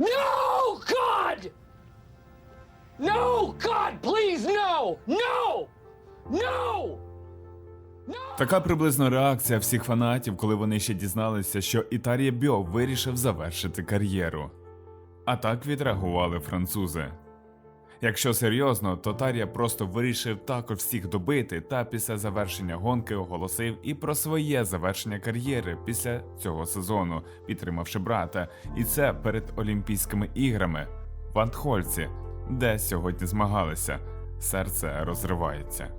No, God! No, God, please, no! No! No! Така приблизно реакція всіх фанатів, коли вони ще дізналися, що Ітарія Бьо вирішив завершити кар'єру. А так відреагували французи. Якщо серйозно, то Тар'я просто вирішив також всіх добити та після завершення гонки оголосив і про своє завершення кар'єри після цього сезону, підтримавши брата, і це перед Олімпійськими іграми в Антхольці, де сьогодні змагалися. Серце розривається.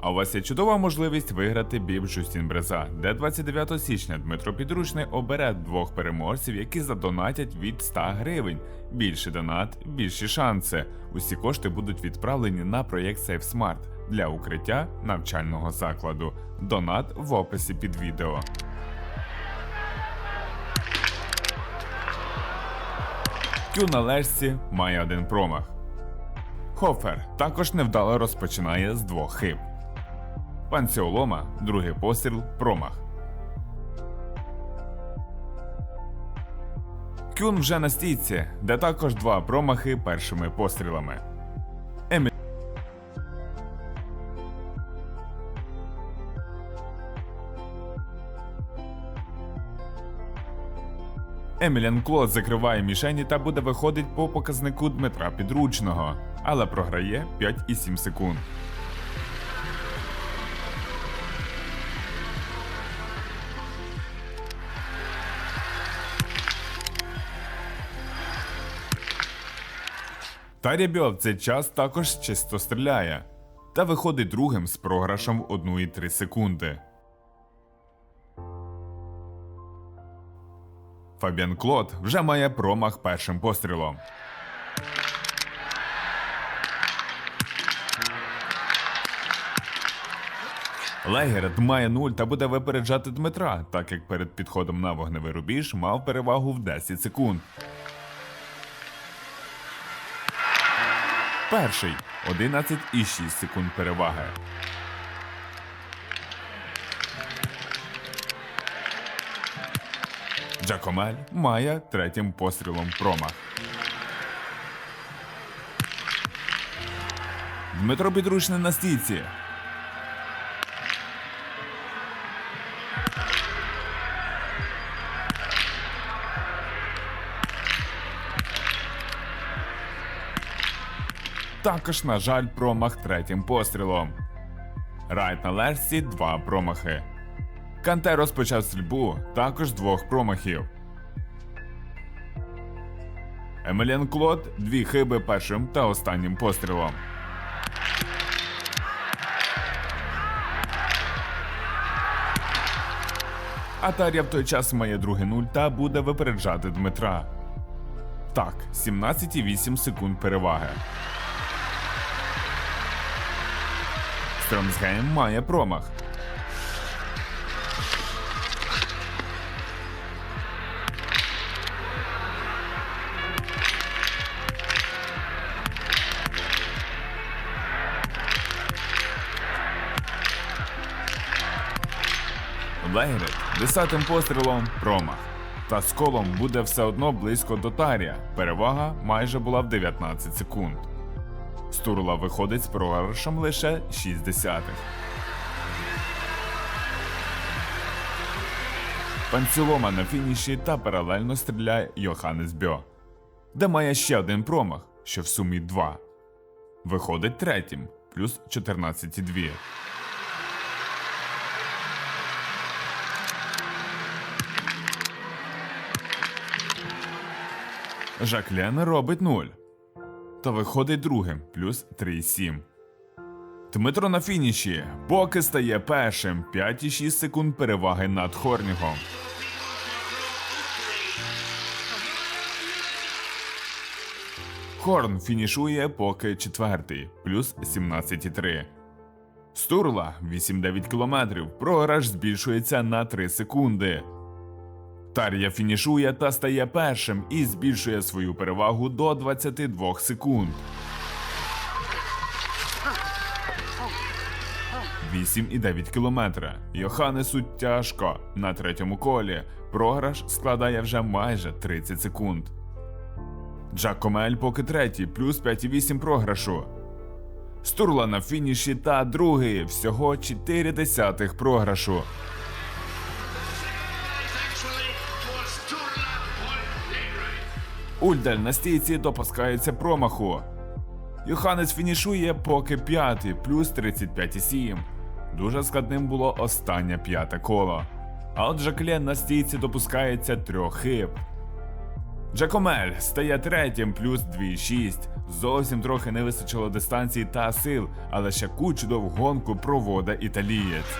А у вас є чудова можливість виграти біб Жустін Бреза, де 29 січня Дмитро Підручний обере двох переможців, які задонатять від 100 гривень. Більший донат, більші шанси. Усі кошти будуть відправлені на проєкт SafeSmart для укриття навчального закладу. Донат в описі під відео. Кю на лежці має один промах. Хофер також невдало розпочинає з двох хиб. Панціолома, другий постріл, промах. Кюн вже на стійці, де також два промахи першими пострілами. Емі... Еміліан Клод закриває мішені та буде виходить по показнику Дмитра Підручного, але програє 5,7 секунд. Тарібьо в цей час також чисто стріляє та виходить другим з програшем в 1,3 секунди. Фабіан Клод вже має промах першим пострілом. Легерт має 0 та буде випереджати Дмитра, так як перед підходом на вогневий рубіж мав перевагу в 10 секунд. Перший 11,6 секунд переваги. Джакомель має третім пострілом промах. Дмитро Підручний на стійці. Також, на жаль, промах третім пострілом. Райт на лежці два промахи. Канте розпочав стрільбу також двох промахів. Емеліан Клод дві хиби першим та останнім пострілом. Атарія в той час має другий нуль та буде випереджати Дмитра. Так, 17,8 секунд переваги. Стромсгейм має промах. Лейрет десятим пострілом промах. Та з колом буде все одно близько до Тарія. Перевага майже була в 19 секунд. Стурла виходить з програшем лише 6 десятих. Панцілома на фініші та паралельно стріляє Йоханнес Бьо, де має ще один промах, що в сумі 2. Виходить третім, плюс 14,2. Жаклен робить 0. Та виходить другим, плюс 3,7. Дмитро на фініші, поки стає першим 5,6 секунд переваги над Хорнігом. Хорн фінішує поки четвертий, плюс 17,3. Стурла 8-9 кілометрів. Програш збільшується на 3 секунди. Тар'я фінішує та стає першим і збільшує свою перевагу до 22 секунд. 8,9 кілометра. Йоханнесу тяжко на третьому колі. Програш складає вже майже 30 секунд. Джакомель поки третій, плюс 5,8 програшу. Стурла на фініші та другий, всього 4 десятих програшу. Ульдаль на стійці допускається промаху. Йоханес фінішує поки п'ятий, плюс 35,7. Дуже складним було останнє п'яте коло. А от Жаклен на стійці допускається трьох хиб. Джакомель стає третім, плюс 2,6. Зовсім трохи не вистачило дистанції та сил, але ще кучу довгу гонку проводить італієць.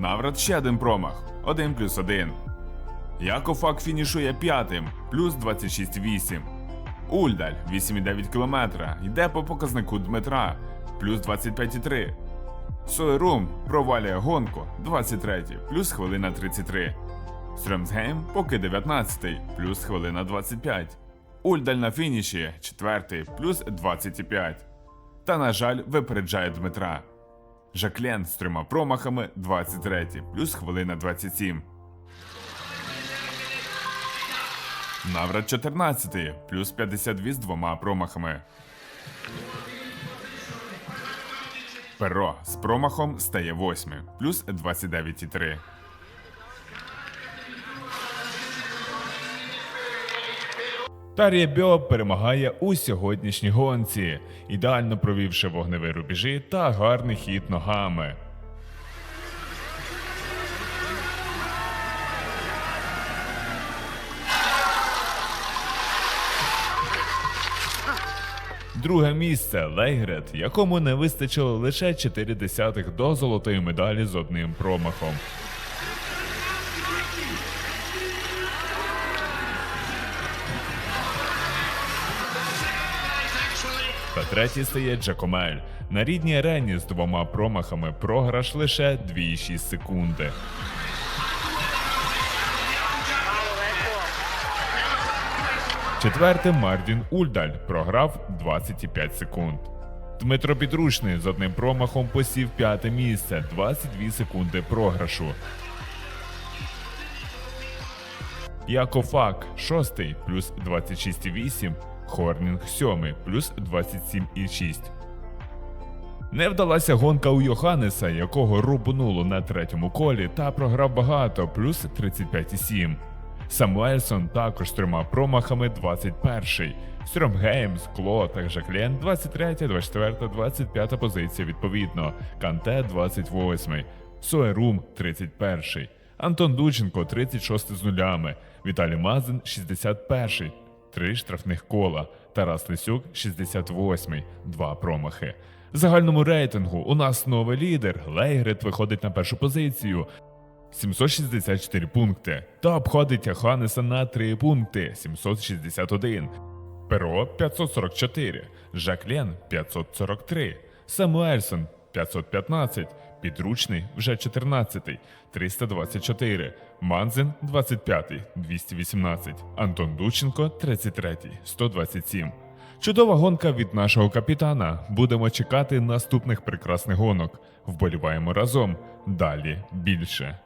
Наврат ще один промах. 1 плюс 1. Якофак фінішує п'ятим, плюс 26,8. Ульдаль 8,9 км. Йде по показнику Дмитра, плюс 25,3. Сойрум провалює гонку 23, плюс хвилина 33. Стрьомсгейм поки 19, плюс хвилина 25. Ульдаль на фініші 4, плюс 25. Та, на жаль, випереджає Дмитра. Жаклен з трьома промахами 23, плюс хвилина 27. Наврат 14, плюс 52 з двома промахами. Перо з промахом стає 8, плюс 29,3. Тарія Бьо перемагає у сьогоднішній гонці, ідеально провівши вогневі рубежі та гарний хід ногами. Друге місце Лейгрет, якому не вистачило лише 4 десятих до золотої медалі з одним промахом. Третій стає Джакомель. На рідній арені з двома промахами програш лише 2,6 секунди. Четвертим Мардін Ульдаль програв 25 секунд. Дмитро Підручний з одним промахом посів п'яте місце 22 секунди програшу. Якофак шостий плюс 26,8, Хорнінг сьомий плюс 27,6. Не вдалася гонка у Йоханнеса, якого рубануло на третьому колі та програв багато плюс 35,7. Самуельсон також трьома промахами 21. Стрьомгейм, Скло та Жаклен 23, 24, 25 позиція відповідно. Канте 28. Соерум 31. Антон Дученко 36 з нулями. Віталій Мазин 61. Три штрафних кола. Тарас Лисюк 68. Два промахи. В загальному рейтингу у нас новий лідер. Лейгрет виходить на першу позицію. 764 пункти та обходить Яханеса на 3 пункти 761. Перо 544, Жаклен 543, Самуельсон 515, Підручний вже 14, 324, Манзин 25, 218, Антон Дученко 33, 127. Чудова гонка від нашого капітана. Будемо чекати наступних прекрасних гонок. Вболіваємо разом. Далі більше.